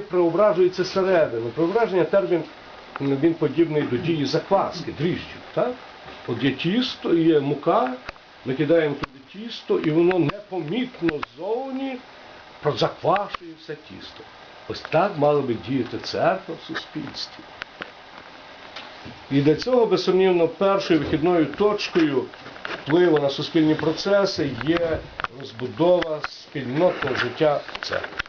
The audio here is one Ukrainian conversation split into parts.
преображується середину. Преображення термін він подібний до дії закваски, дріжджів. Так? От є тісто, є мука, ми кидаємо туди тісто, і воно непомітно ззовні заквашує все тісто. Ось так мала би діяти церква в суспільстві. І для цього, безсумнівно, першою вихідною точкою впливу на суспільні процеси є розбудова спільнотного життя церкви,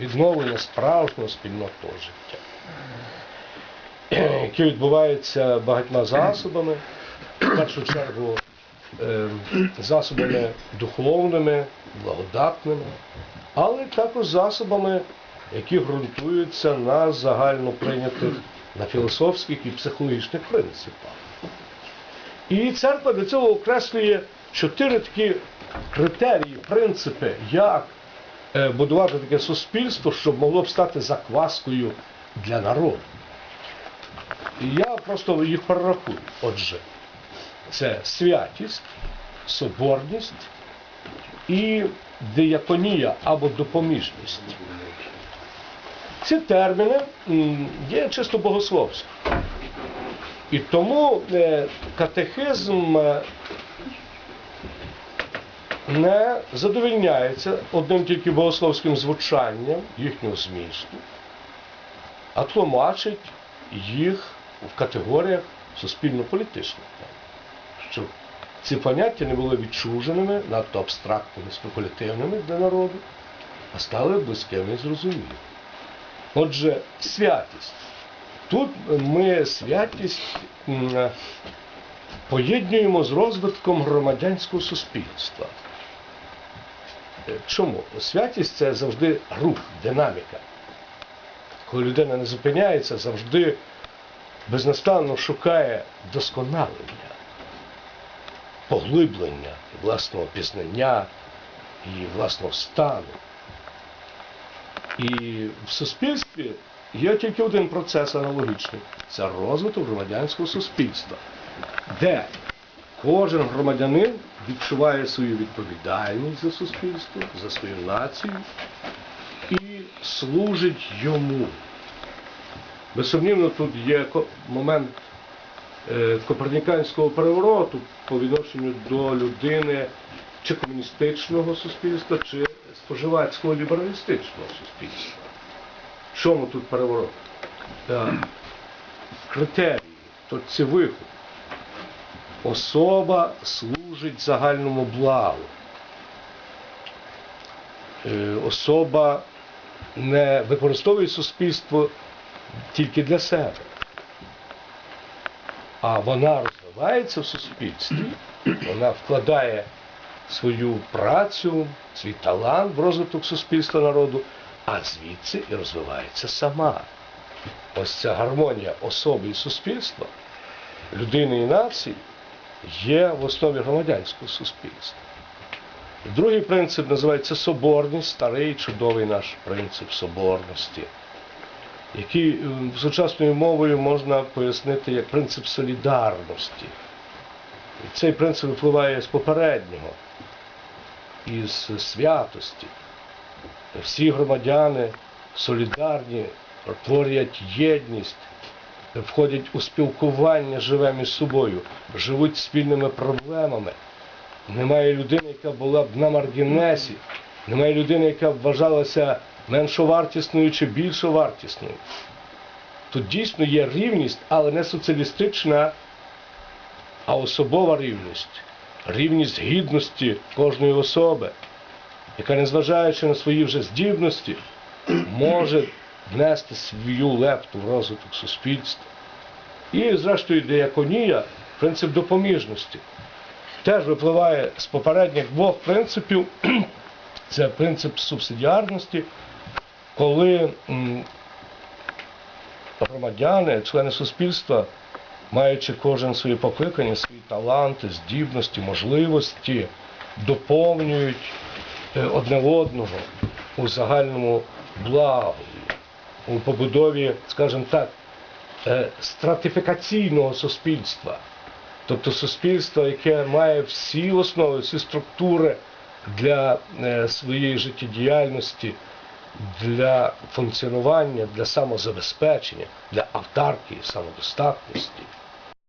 відновлення справжнього спільнотного життя, яке відбувається багатьма засобами, в першу чергу е, засобами духовними, благодатними, але також засобами, які ґрунтуються на загально прийнятих, на філософських і психологічних принципах. І церква для цього окреслює чотири такі критерії, принципи, як будувати таке суспільство, щоб могло б стати закваскою для народу. І я просто їх перерахую. Отже, це святість, соборність і дияконія або допоміжність. Ці терміни є чисто богословські. І тому е, катехизм е, не задовільняється одним тільки богословським звучанням їхнього змісту, а тлумачить їх в категоріях суспільно-політичних. Щоб ці поняття не були відчуженими, надто абстрактними, спекулятивними для народу, а стали близькими і зрозумілими. Отже, святість. Тут ми святість поєднуємо з розвитком громадянського суспільства. Чому? Святість це завжди рух, динаміка. Коли людина не зупиняється, завжди безнастанно шукає досконалення, поглиблення власного пізнання і власного стану. І в суспільстві є тільки один процес аналогічний це розвиток громадянського суспільства, де кожен громадянин відчуває свою відповідальність за суспільство, за свою націю і служить йому. Безсумнівно, тут є момент е, коперніканського перевороту по відношенню до людини чи комуністичного суспільства, чи споживацького лібералістичного суспільства. В чому тут переворот? Е, Критерії, тобто виход. Особа служить загальному благу. Е, Особа не використовує суспільство тільки для себе, а вона розвивається в суспільстві, вона вкладає свою працю, свій талант в розвиток суспільства народу, а звідси і розвивається сама. Ось ця гармонія особи і суспільства, людини і нації є в основі громадянського суспільства. Другий принцип називається соборність, старий чудовий наш принцип соборності, який е, сучасною мовою можна пояснити як принцип солідарності. І цей принцип випливає з попереднього, із святості. Всі громадяни солідарні, творять єдність, входять у спілкування живе між собою, живуть спільними проблемами. Немає людини, яка була б на маргінесі, немає людини, яка б вважалася меншовартісною чи більшовартісною. Тут дійсно є рівність, але не соціалістична, а особова рівність. Рівність гідності кожної особи, яка, незважаючи на свої вже здібності, може внести свою лепту в розвиток суспільства. І, зрештою, диаконія, принцип допоміжності, теж випливає з попередніх двох принципів. Це принцип субсидіарності, коли громадяни, члени суспільства, маючи кожен свої покликання, свої таланти, здібності, можливості, доповнюють е, одне одного у загальному благу, у побудові, скажімо так, е, стратифікаційного суспільства. Тобто суспільство, яке має всі основи, всі структури для е, своєї життєдіяльності, для функціонування, для самозабезпечення, для автаркії, самодостатності.